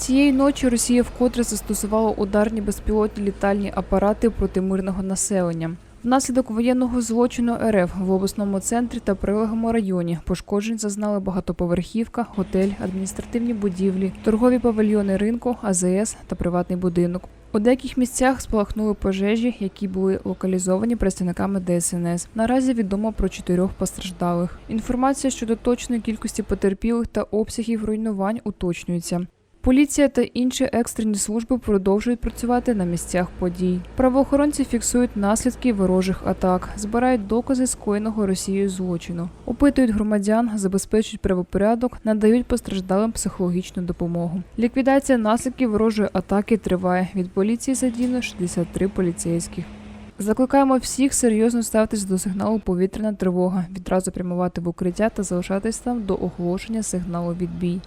Цієї ночі Росія вкотре застосувала ударні безпілотні літальні апарати проти мирного населення. Внаслідок воєнного злочину РФ в обласному центрі та прилеглому районі пошкоджень зазнали багатоповерхівка, готель, адміністративні будівлі, торгові павільйони ринку, АЗС та приватний будинок. У деяких місцях спалахнули пожежі, які були локалізовані представниками ДСНС. Наразі відомо про чотирьох постраждалих. Інформація щодо точної кількості потерпілих та обсягів руйнувань уточнюється. Поліція та інші екстрені служби продовжують працювати на місцях подій. Правоохоронці фіксують наслідки ворожих атак, збирають докази скоєного Росією злочину, опитують громадян, забезпечують правопорядок, надають постраждалим психологічну допомогу. Ліквідація наслідків ворожої атаки триває. Від поліції задіяно 63 поліцейських. Закликаємо всіх серйозно ставитись до сигналу повітряна тривога, відразу прямувати в укриття та залишатись там до оголошення сигналу відбій.